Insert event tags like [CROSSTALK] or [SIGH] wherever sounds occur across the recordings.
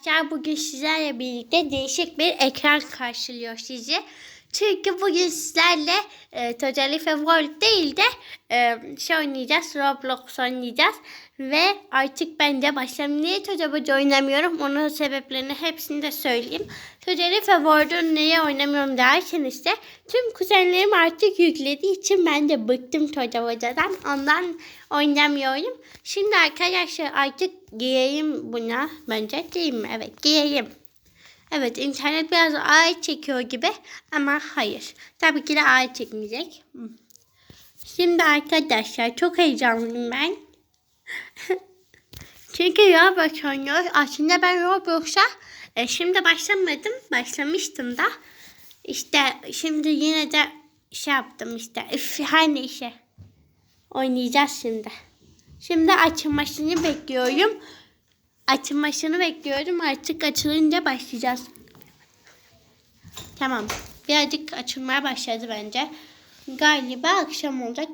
Arkadaşlar bugün sizlerle birlikte değişik bir ekran karşılıyor sizi. Çünkü bugün sizlerle e, Totally Favorite değil de e, şey oynayacağız, Roblox oynayacağız. Ve artık ben de başlayayım. Niye Totally oynamıyorum? Onun sebeplerini hepsini de söyleyeyim. Totally Favorite'ı niye oynamıyorum derseniz de tüm kuzenlerim artık yüklediği için ben de bıktım Totally Ondan oynamıyorum. Şimdi arkadaşlar artık giyeyim buna. Bence değil mi? Evet giyeyim. Evet internet biraz ağır çekiyor gibi ama hayır. Tabii ki de ağır çekmeyecek. Şimdi arkadaşlar çok heyecanlıyım ben. [LAUGHS] Çünkü Roblox oynuyor. Aslında ben Roblox'a e, şimdi başlamadım. Başlamıştım da. İşte şimdi yine de şey yaptım işte. Üf, her neyse. Oynayacağız şimdi. Şimdi açılmasını bekliyorum. Açılmasını bekliyorum. Artık açılınca başlayacağız. Tamam. Birazcık açılmaya başladı bence. Galiba akşam olacak.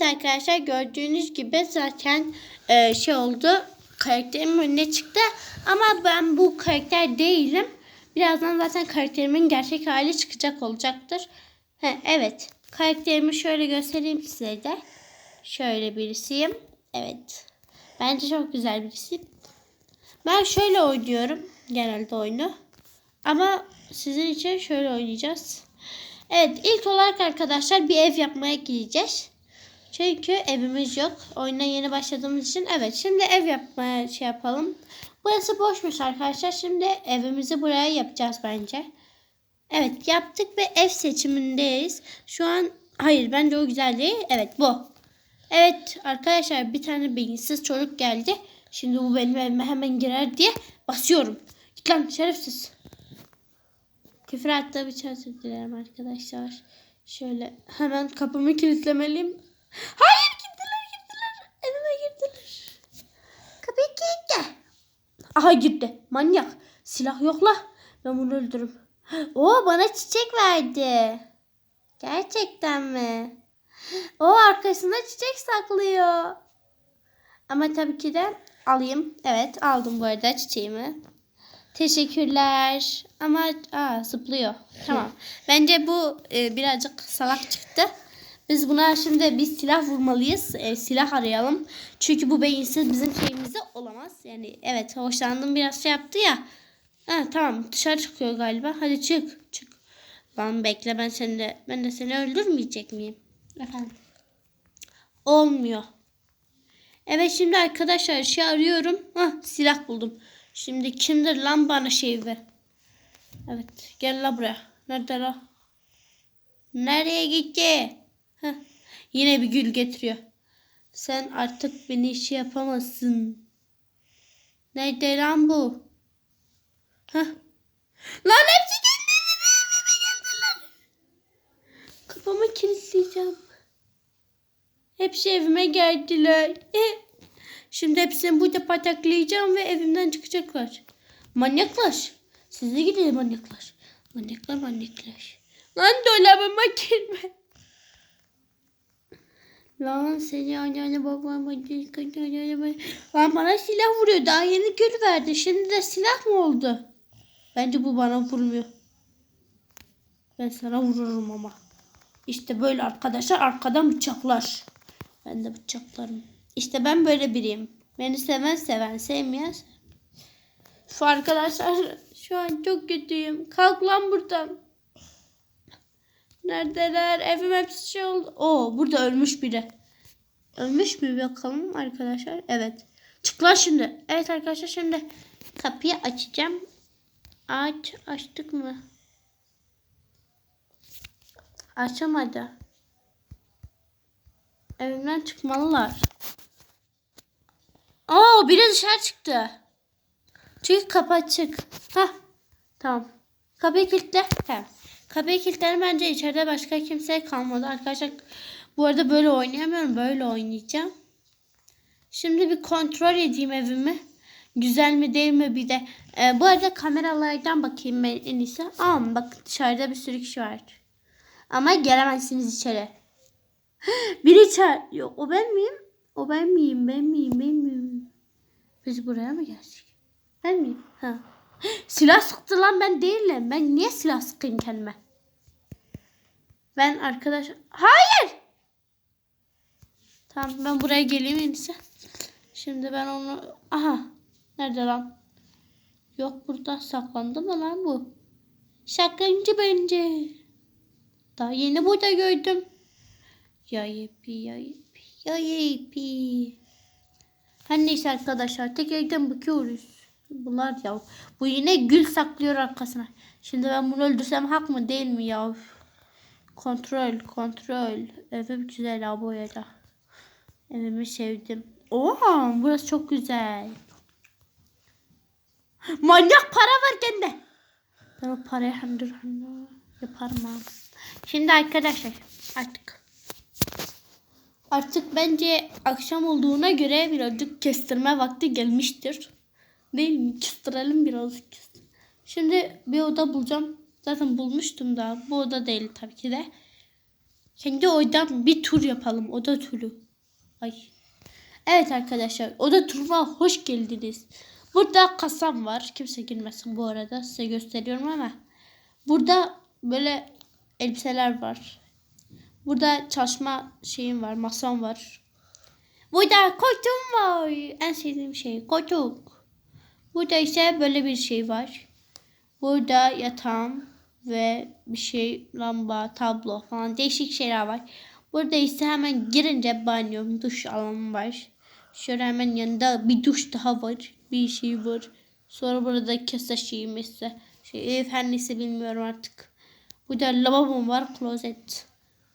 Evet arkadaşlar gördüğünüz gibi zaten e, şey oldu. Karakterimin önüne çıktı. Ama ben bu karakter değilim. Birazdan zaten karakterimin gerçek hali çıkacak olacaktır. He, evet. Karakterimi şöyle göstereyim size de. Şöyle birisiyim. Evet. Bence çok güzel birisi. Ben şöyle oynuyorum genelde oyunu. Ama sizin için şöyle oynayacağız. Evet ilk olarak arkadaşlar bir ev yapmaya gideceğiz. Çünkü evimiz yok. Oyuna yeni başladığımız için. Evet şimdi ev yapmaya şey yapalım. Burası boşmuş arkadaşlar. Şimdi evimizi buraya yapacağız bence. Evet yaptık ve ev seçimindeyiz. Şu an hayır bence o güzel değil. Evet bu. Evet arkadaşlar bir tane beyinsiz çocuk geldi. Şimdi bu benim evime hemen girer diye basıyorum. Git lan şerefsiz. Küfür attığım için özür dilerim arkadaşlar. Şöyle hemen kapımı kilitlemeliyim. Hayır girdiler girdiler. Evime girdiler. Kapıyı kilitle. Aha girdi. Manyak. Silah yok la. Ben bunu öldürürüm. Oo bana çiçek verdi. Gerçekten mi? O arkasında çiçek saklıyor. Ama tabii ki de alayım. Evet aldım bu arada çiçeğimi. Teşekkürler. Ama aa, zıplıyor. Tamam. [LAUGHS] Bence bu e, birazcık salak çıktı. Biz buna şimdi bir silah vurmalıyız. E, silah arayalım. Çünkü bu beyinsiz bizim şeyimizde olamaz. Yani evet hoşlandım biraz şey yaptı ya. Ha, tamam dışarı çıkıyor galiba. Hadi çık. Çık. Lan bekle ben seni de, ben de seni öldürmeyecek miyim? Efendim. Olmuyor. Evet şimdi arkadaşlar şey arıyorum. Hah silah buldum. Şimdi kimdir lan bana şey ver. Evet gel la buraya. Nerede la? Nereye gitti? Heh. Yine bir gül getiriyor. Sen artık beni şey yapamazsın. Nerede lan bu? Heh. Lan hepsi. Evime geldiler. Kapımı kilitleyeceğim. Hepsi evime geldiler. Eh. Şimdi hepsini burada pataklayacağım ve evimden çıkacaklar. Manyaklar. Siz de gidin manyaklar. Manyaklar manyaklar. Lan dolabıma girme. Lan seni anneanne babam Lan bana silah vuruyor. Daha yeni gül verdi. Şimdi de silah mı oldu? Bence bu bana vurmuyor. Ben sana vururum ama. İşte böyle arkadaşlar arkadan bıçaklar. Ben de bıçaklarım. İşte ben böyle biriyim. Beni seven seven sevmeyen Şu arkadaşlar şu an çok kötüyüm. Kalk lan buradan. Neredeler? Evim hepsi şey oldu. Oo burada ölmüş biri. Ölmüş mü bakalım arkadaşlar? Evet. Çık şimdi. Evet arkadaşlar şimdi kapıyı açacağım. Aç. Açtık mı? Açamadı. Evimden çıkmalılar. Oo biri dışarı çıktı. Çünkü kapı açık. Hah. Tamam. Kapıyı kilitle. Tamam. Kapıyı kilitlerim bence içeride başka kimse kalmadı. Arkadaşlar bu arada böyle oynayamıyorum. Böyle oynayacağım. Şimdi bir kontrol edeyim evimi. Güzel mi değil mi bir de. Ee, bu arada kameralardan bakayım ben en iyisi. Aa bak dışarıda bir sürü kişi var. Ama gelemezsiniz içeri. [GASPS] Biri içer. Yok o ben miyim? O ben miyim? Ben miyim? Ben miyim? Biz buraya mı geldik? Ben miyim? Ha. Silah sıktı lan ben değilim. Ben niye silah sıkayım kendime? Ben arkadaş... Hayır! Tamam ben buraya geleyim en. Şimdi ben onu... Aha. Nerede lan? Yok burada saklandı mı lan bu? Şakacı bence. Daha yeni burada gördüm. Ya yepi ya yepi ya yepi. Her neyse arkadaşlar tekrardan bakıyoruz. Bunlar ya. Bu yine gül saklıyor arkasına. Şimdi ben bunu öldürsem hak mı değil mi ya? Kontrol kontrol. Evim güzel ha bu yere. Evimi sevdim. Oha burası çok güzel. Manyak para var kendine. Ben o parayı hamdur hamdur yaparım ha. Şimdi arkadaşlar artık artık bence akşam olduğuna göre birazcık kestirme vakti gelmiştir. Değil mi? Kestirelim birazcık. Şimdi bir oda bulacağım. Zaten bulmuştum da. Bu oda değil tabii ki de. Kendi odam bir tur yapalım. Oda turu. Ay. Evet arkadaşlar. Oda turuna hoş geldiniz. Burada kasam var. Kimse girmesin bu arada. Size gösteriyorum ama. Burada böyle elbiseler var. Burada çalışma şeyim var. Masam var. Burada koltuğum var. En sevdiğim şey koltuk. Burada ise böyle bir şey var. Burada yatağım ve bir şey lamba, tablo falan değişik şeyler var. Burada ise hemen girince banyom, duş alanım var. Şöyle hemen yanında bir duş daha var. Bir şey var. Sonra burada kese şeyim ise şey ev her neyse bilmiyorum artık. Burada lavabom var, klozet.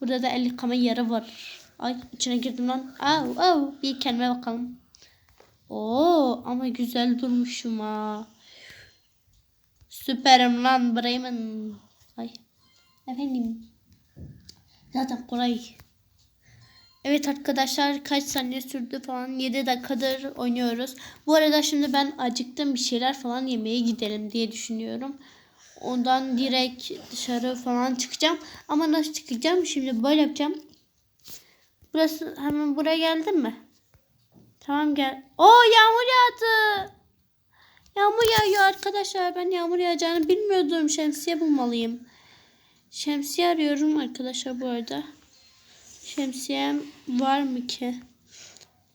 Burada da el yıkama yeri var. Ay içine girdim lan. Au au bir kendime bakalım. Oo ama güzel durmuşum ha. Süperim lan Bremen. Ay. Efendim. Zaten kolay. Evet arkadaşlar kaç saniye sürdü falan 7 dakikadır oynuyoruz. Bu arada şimdi ben acıktım bir şeyler falan yemeye gidelim diye düşünüyorum. Ondan direkt dışarı falan çıkacağım. Ama nasıl çıkacağım? Şimdi böyle yapacağım. Burası hemen buraya geldim mi? Tamam gel. Oo yağmur yağdı. Yağmur yağıyor arkadaşlar. Ben yağmur yağacağını bilmiyordum. Şemsiye bulmalıyım. Şemsiye arıyorum arkadaşlar bu arada. Şemsiyem var mı ki?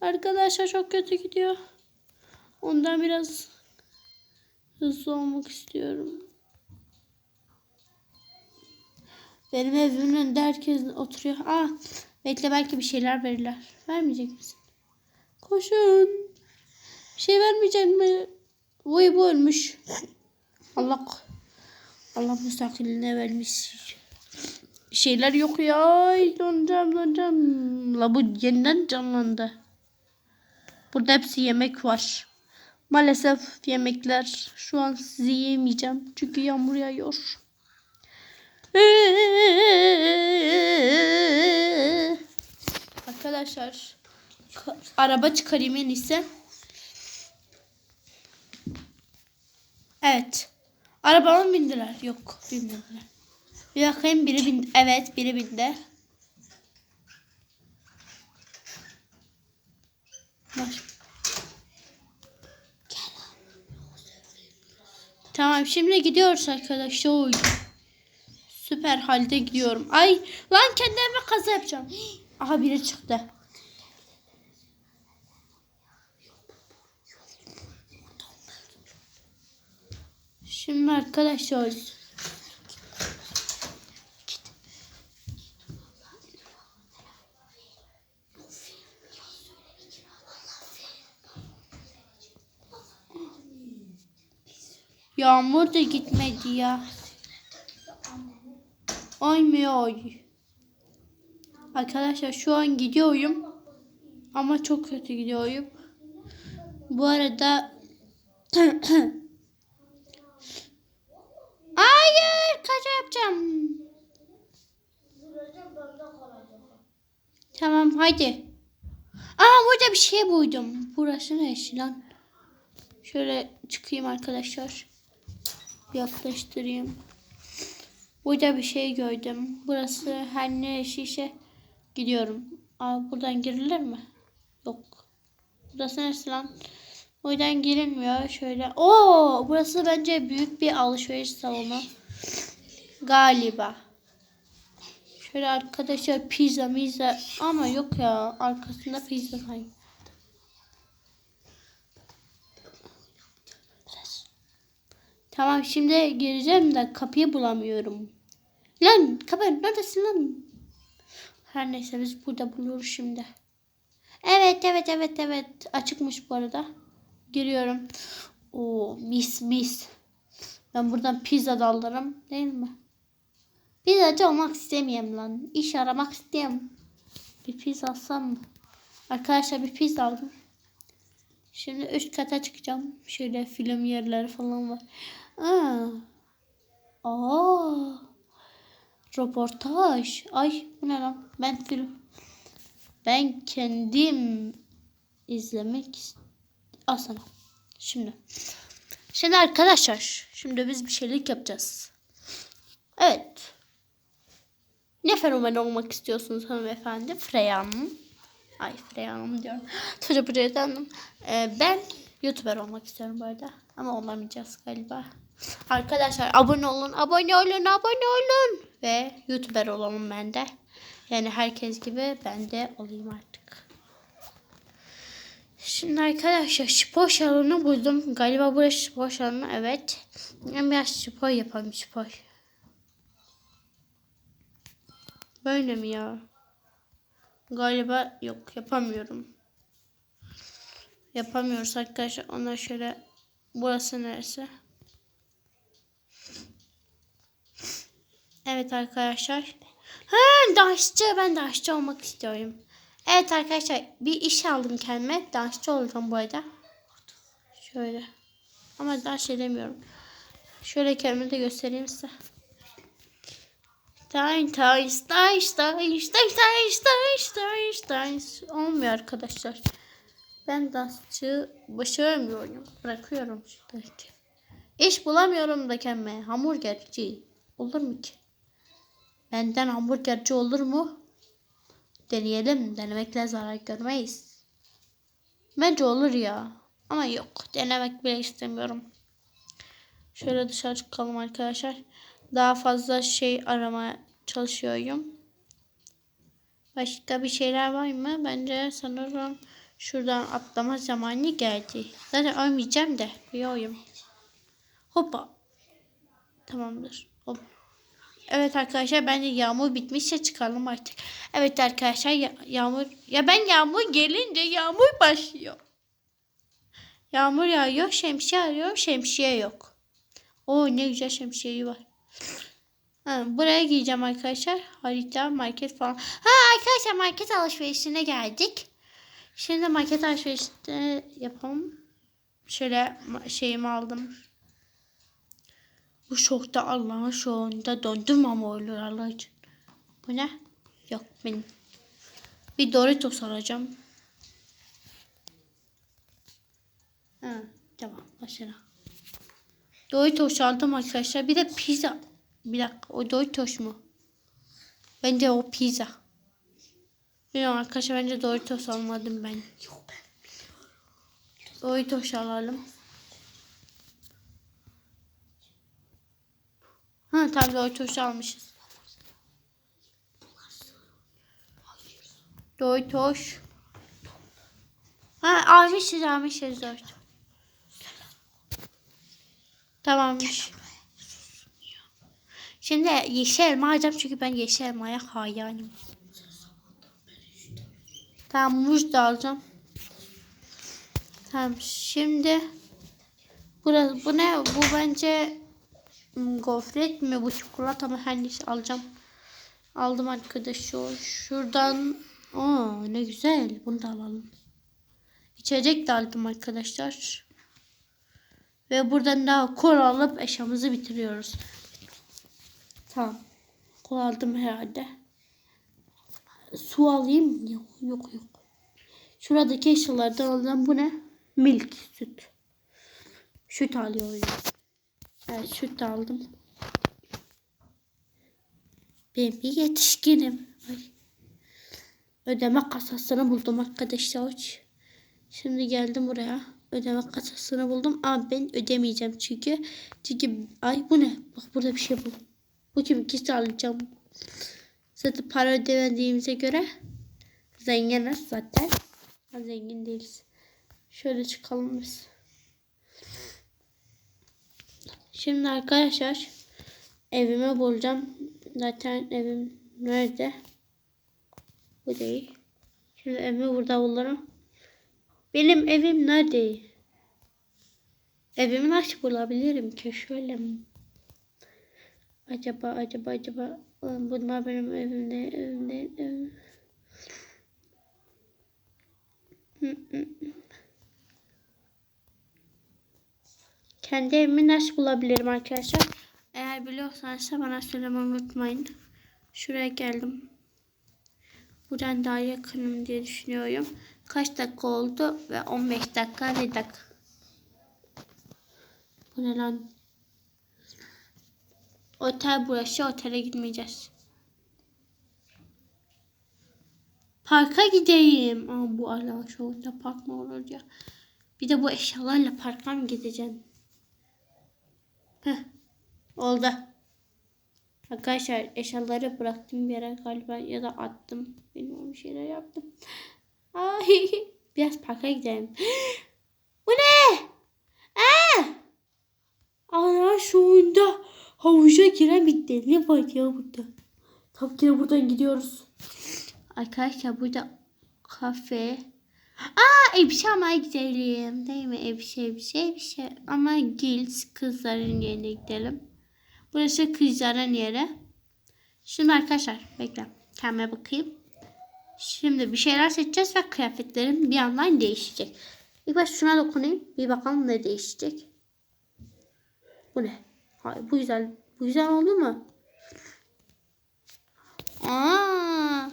Arkadaşlar çok kötü gidiyor. Ondan biraz hızlı olmak istiyorum. Benim evimin önünde herkes oturuyor. Ah, bekle belki bir şeyler verirler. Vermeyecek misin? Koşun. Bir şey vermeyecek mi? Vay bu ölmüş. Allah Allah müstakiline vermiş. Bir şeyler yok ya. Ay, donacağım donacağım. La bu yeniden canlandı. Burada hepsi yemek var. Maalesef yemekler şu an sizi yemeyeceğim. Çünkü yağmur yağıyor. Arkadaşlar araba çıkarayım en iyisi. Evet. Arabama bindiler? Yok binmediler. Bir bakayım biri bindi. Evet biri bindi. Var. Tamam şimdi gidiyoruz arkadaşlar. Süper halde gidiyorum. Ay lan kendime kaza yapacağım. Aha biri çıktı. Şimdi arkadaşlar Yağmur da gitmedi ya. Olmuyor. Arkadaşlar şu an gidiyorum. Ama çok kötü gidiyorum. Bu arada [CLEARS THROAT] [CLEARS THROAT] Hayır kaça yapacağım. Tamam haydi. Aa burada bir şey buydum. Burası ne işi lan? Şöyle çıkayım arkadaşlar. Yaklaştırayım. Burada bir şey gördüm. Burası her ne şişe gidiyorum. Aa buradan girilir mi? Yok. Burası neresi lan? O yüzden girilmiyor. Şöyle. Oo, burası bence büyük bir alışveriş salonu. Galiba. Şöyle arkadaşlar pizza mizza ama yok ya arkasında pizza sanki. Tamam şimdi gireceğim de kapıyı bulamıyorum. Lan kapı neredesin lan? Her neyse biz burada buluyoruz şimdi. Evet evet evet evet açıkmış bu arada. Giriyorum. Oo mis mis. Ben buradan pizza da alırım değil mi? Pizzacı olmak istemiyorum lan. İş aramak istiyorum. Bir pizza alsam mı? Arkadaşlar bir pizza aldım. Şimdi üst kata çıkacağım. Şöyle film yerleri falan var. Aa. Aa. Röportaj. Ay bu ne lan? Ben film. Ben kendim izlemek ist- Al sana. Şimdi. Şimdi arkadaşlar. Şimdi biz bir şeylik yapacağız. Evet. Ne fenomen olmak istiyorsunuz hanımefendi? Freya Hanım. Ay Freya Hanım diyorum. [GASPS] Çocuk buraya döndüm. Ee, ben YouTuber olmak istiyorum bu arada. Ama olamayacağız galiba. Arkadaşlar abone olun, abone olun, abone olun. Ve YouTuber olalım ben de. Yani herkes gibi ben de olayım artık. Şimdi arkadaşlar spor salonu buldum. Galiba burası spor salonu evet. Ben biraz spor yapalım spor. Böyle mi ya? Galiba yok yapamıyorum. Yapamıyoruz arkadaşlar. Ona şöyle burası neresi? Evet arkadaşlar. Ha dansçı. Ben dansçı olmak istiyorum. Evet arkadaşlar bir iş aldım kendime. Dansçı olacağım bu arada. Şöyle. Ama dans edemiyorum. Şöyle kendimi de göstereyim size. Dance, dance, dance, dance, dance, dance, dance, dance. Olmuyor arkadaşlar. Ben dansçı başaramıyorum. Bırakıyorum şuradaki. İş bulamıyorum da kendime. Hamburgerci. Olur mu ki? Benden hamburgerci olur mu? Deneyelim. Denemekle zarar görmeyiz. Bence olur ya. Ama yok. Denemek bile istemiyorum. Şöyle dışarı çıkalım arkadaşlar. Daha fazla şey aramaya çalışıyorum. Başka bir şeyler var mı? Bence sanırım şuradan atlama zamanı geldi. Zaten ölmeyeceğim de. Biliyorum. Hoppa. Tamamdır. Hop. Evet arkadaşlar bence yağmur bitmişse çıkalım artık. Evet arkadaşlar ya- yağmur. Ya ben yağmur gelince yağmur başlıyor. Yağmur yağıyor, şemsiye arıyor, şemsiye yok. Oo ne güzel şemsiyeyi var. Ha, buraya giyeceğim arkadaşlar. Harita, market falan. Ha arkadaşlar market alışverişine geldik. Şimdi market alışverişinde yapalım. Şöyle şeyimi aldım. Bu şokta Allah'ın şoğunda dondurma mı olur Allah için? Bu ne? Yok benim. Bir Doritos alacağım. Ha, tamam başla. Doritos aldım arkadaşlar. Bir de pizza. Bir dakika o Doritos mu? Bence o pizza. Bilmiyorum arkadaşlar bence Doritos almadım ben. Doritos alalım. Ha tabii Doritos almışız. Doritos. Ha almışız almışız Doritos. Tamammış. Şimdi yeşil elma alacağım çünkü ben yeşil elmaya hayranım. Tamam muz da alacağım. Tamam şimdi burası bu ne? Bu bence gofret mi? Bu çikolata mı? Her neyse alacağım. Aldım arkadaşlar. Şuradan Aa ne güzel. Bunu da alalım. İçecek de aldım arkadaşlar. Ve buradan daha kol alıp eşyamızı bitiriyoruz. Tamam. Kol aldım herhalde. Su alayım. Yok yok yok. Şuradaki eşyalardan alınan bu ne? Milk süt. Süt alıyorum. Evet süt aldım. Ben bir yetişkinim. Ay. Ödeme kasasını buldum arkadaşlar. Şimdi geldim buraya. ödeme kasasını buldum ama ben ödemeyeceğim çünkü çünkü ay bu ne? Bak burada bir şey buldum. Bu kim ikisi alacağım. Zaten para ödemediğimize göre zenginiz zaten. Ha, zengin değiliz. Şöyle çıkalım biz. Şimdi arkadaşlar evimi bulacağım. Zaten evim nerede? Bu değil. Şimdi evimi burada bulurum. Benim evim nerede? Evimi nasıl bulabilirim ki? Şöyle mi? Acaba acaba acaba bunlar benim evimde evimde evim. Kendi evimi nasıl bulabilirim arkadaşlar? Eğer biliyorsanız bana söylemeyi unutmayın. Şuraya geldim. Buradan daha yakınım diye düşünüyorum. Kaç dakika oldu? Ve 15 dakika ne dakika? Bu ne lan? Otel burası. Otele gitmeyeceğiz. Parka gideyim. Aa, bu ala şu orada park mı olur ya? Bir de bu eşyalarla parka mı gideceğim? Heh. Oldu. Arkadaşlar eşyaları bıraktım bir yere galiba ya da attım. Bilmiyorum bir şeyler yaptım. [LAUGHS] Ay, biraz parka gidelim. [GASPS] Bu ne? Aa! Ana şu anda havuca giren bir deli var ya burada. Tabii ki buradan gidiyoruz. Arkadaşlar burada kafe. Aa elbise almaya gidelim. Değil mi? Elbise elbise elbise. Ama Gils kızların yerine gidelim. Burası kızların yeri. Şimdi arkadaşlar bekle. Kendime bakayım. Şimdi bir şeyler seçeceğiz ve kıyafetlerim bir yandan değişecek. İlk başta şuna dokunayım. Bir bakalım ne değişecek. Bu ne? Hayır, bu güzel. Bu güzel oldu mu? Aa,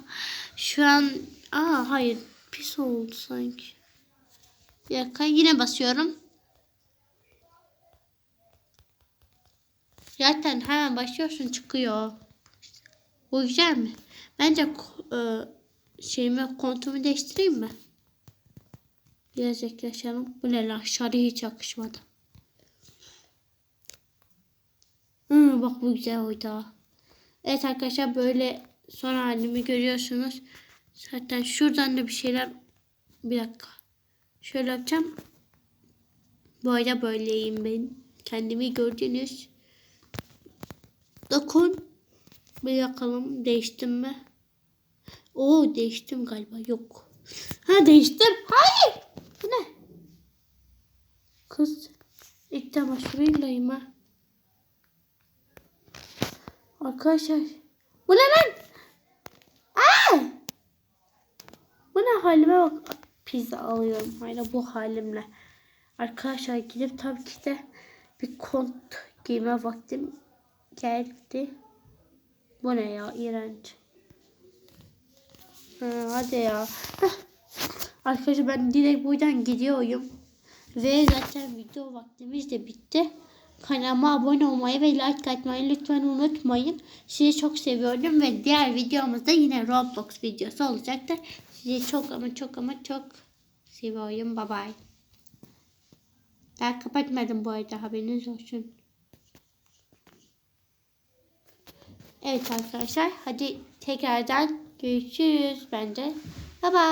şu an aa hayır pis oldu sanki. Bir dakika yine basıyorum. Zaten hemen başlıyorsun çıkıyor. Bu güzel mi? Bence e, şeyimi kontumu değiştireyim mi? Biraz yaklaşalım. Bu ne lan? Şarı hiç yakışmadı. Hı, bak bu güzel oydu. Evet arkadaşlar böyle son halimi görüyorsunuz. Zaten şuradan da bir şeyler bir dakika. Şöyle yapacağım. Böyle böyleyim ben. Kendimi gördünüz. Dokun. Bir bakalım değiştim mi? Oo değiştim galiba. Yok. Ha değiştim. Hayır. Bu ne? Kız. İlk çamaşırıylayım ha. Arkadaşlar. Bu ne lan? Aa! Bu ne halime bak. Pizza alıyorum hala bu halimle. Arkadaşlar gidip tabii ki de bir kont giyme vaktim geldi. Bu ne ya iğrenç. Ha, hadi ya. Heh. Arkadaşlar ben direkt buradan gidiyorum. Ve zaten video vaktimiz de bitti. Kanalıma abone olmayı ve like atmayı lütfen unutmayın. Sizi çok seviyorum ve diğer videomuzda yine Roblox videosu olacaktır. Sizi çok ama çok ama çok seviyorum. Bye bye. Daha kapatmadım bu arada haberiniz olsun. Evet arkadaşlar hadi tekrardan görüşürüz bence. Bye bye.